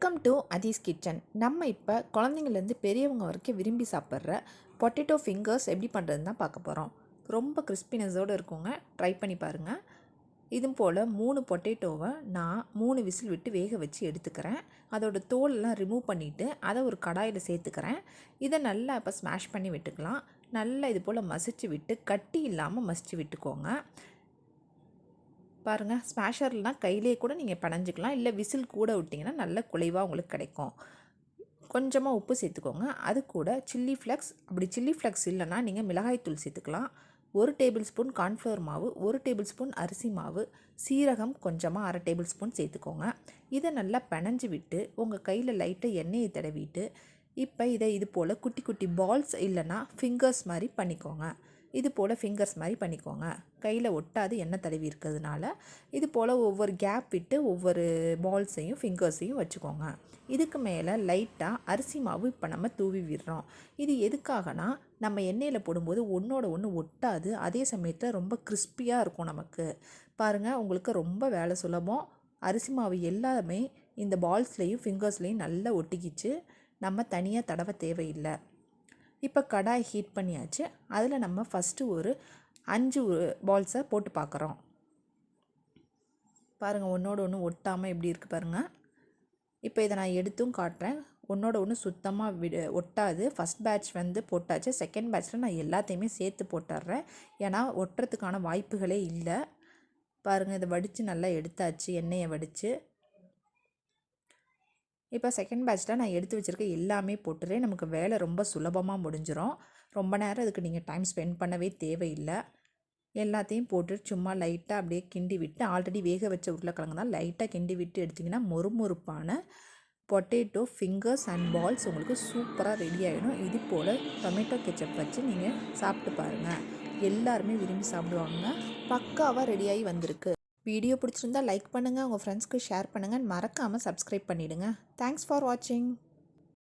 Welcome to அதீஸ் kitchen நம்ம இப்போ குழந்தைங்கள்லேருந்து பெரியவங்க வரைக்கும் விரும்பி சாப்பிட்ற பொட்டேட்டோ ஃபிங்கர்ஸ் எப்படி பண்ணுறதுன்னு தான் பார்க்க போகிறோம் ரொம்ப கிறிஸ்பினஸோடு இருக்குங்க. ட்ரை பண்ணி பாருங்கள் இது போல் மூணு பொட்டேட்டோவை நான் மூணு விசில் விட்டு வேக வச்சு எடுத்துக்கிறேன். அதோட தோலெல்லாம் ரிமூவ் பண்ணிவிட்டு அதை ஒரு கடாயில் சேர்த்துக்கிறேன். இதை நல்லா இப்போ ஸ்மாஷ் பண்ணி விட்டுக்கலாம். நல்லா இது போல் மசிச்சு விட்டு கட்டி இல்லாமல் மசிச்சு விட்டுக்கோங்க. பாருங்கள் ஸ்மாஷர்லாம் கையிலே கூட நீங்கள் பனைஞ்சிக்கலாம் இல்லை விசில் கூட விட்டிங்கன்னா நல்ல குலைவாக உங்களுக்கு கிடைக்கும். கொஞ்சமாக உப்பு சேர்த்துக்கோங்க. அது கூட சில்லி ஃப்ளக்ஸ். அப்படி சில்லி ஃப்ளக்ஸ் இல்லைன்னா நீங்கள் மிளகாய்த்தூள் சேர்த்துக்கலாம். ஒரு டேபிள் ஸ்பூன் கார்ன்ஃப்ளவர் மாவு ஒரு டேபிள் ஸ்பூன் அரிசி மாவு சீரகம் கொஞ்சமாக அரை டேபிள் ஸ்பூன் சேர்த்துக்கோங்க. இதை நல்லா பிணைஞ்சு விட்டு உங்கள் கையில் லைட்டாக எண்ணெயை தடவிட்டு இப்போ இதை இது போல் குட்டி குட்டி பால்ஸ் இல்லைன்னா ஃபிங்கர்ஸ் மாதிரி பண்ணிக்கோங்க. இது போல் ஃபிங்கர்ஸ் மாதிரி பண்ணிக்கோங்க. கையில் ஒட்டாது எண்ணெய் தடவி இருக்கிறதுனால. இது போல் ஒவ்வொரு கேப் விட்டு ஒவ்வொரு பால்ஸையும் ஃபிங்கர்ஸையும் வச்சுக்கோங்க. இதுக்கு மேலே லைட்டாக அரிசி மாவு இப்போ நம்ம தூவி விடுறோம். இது எதுக்காகனா நம்ம எண்ணெயில் போடும்போது ஒன்றோட ஒன்று ஒட்டாது. அதே சமயத்தில் ரொம்ப கிறிஸ்பியாக இருக்கும் நமக்கு. பாருங்கள் உங்களுக்கு ரொம்ப வேலை சுலபம். அரிசி மாவு எல்லாமே இந்த பால்ஸ்லேயும் ஃபிங்கர்ஸ்லேயும் நல்லா ஒட்டிக்கிச்சு. நம்ம தனியாக தடவை தேவையில்லை. இப்போ கடாய் ஹீட் பண்ணியாச்சு. அதில் நம்ம ஃபஸ்ட்டு ஒரு அஞ்சு பால்ஸை போட்டு பார்க்குறோம். பாருங்கள் ஒன்றோட ஒன்று ஒட்டாமல் எப்படி இருக்குது பாருங்கள் இப்போ இதை நான் எடுத்தும் காட்டுறேன். ஒன்றோட ஒன்று சுத்தமாக விடு ஒட்டாது. ஃபஸ்ட் பேட்ச் வந்து போட்டாச்சு. செகண்ட் பேட்ச்சில் நான் எல்லாத்தையுமே சேர்த்து போட்டுடுறேன். ஏன்னா ஒட்டுறதுக்கான வாய்ப்புகளே இல்லை. பாருங்கள் இதை வடித்து நல்லா எடுத்தாச்சு எண்ணெயை வடித்து. இப்போ செகண்ட் பேட்சில் நான் எடுத்து வச்சுருக்க எல்லாமே போட்டுறேன். நமக்கு வேலை ரொம்ப சுலபமாக முடிஞ்சிடும் ரொம்ப நேரம் அதுக்கு நீங்கள் டைம் ஸ்பெண்ட் பண்ணவே தேவையில்லை. எல்லாத்தையும் போட்டு சும்மா லைட்டாக அப்படியே கிண்டி விட்டு ஆல்ரெடி வேக வச்ச உருளைக்கிழங்கு தான் லைட்டாக கிண்டி விட்டு எடுத்திங்கன்னா மொறுமொறுப்பான பொட்டேட்டோ ஃபிங்கர்ஸ் அண்ட் பால்ஸ் உங்களுக்கு சூப்பராக ரெடி ஆகிடும் இது போல் டொமேட்டோ கெச்சப் வச்சு நீங்கள் சாப்பிட்டு பாருங்கள் எல்லாருமே விரும்பி சாப்பிடுவாங்க. பக்காவாக ரெடியாகி வந்திருக்கு. வீடியோ பிடிச்சிருந்தா லைக் பண்ணுங்கள் உங்கள் ஃப்ரெண்ட்ஸ்க்கு ஷேர் பண்ணுங்கள் மறக்காமல் சப்ஸ்கிரைப் பண்ணிவிடுங்க தேங்க்ஸ் ஃபார் வாட்சிங்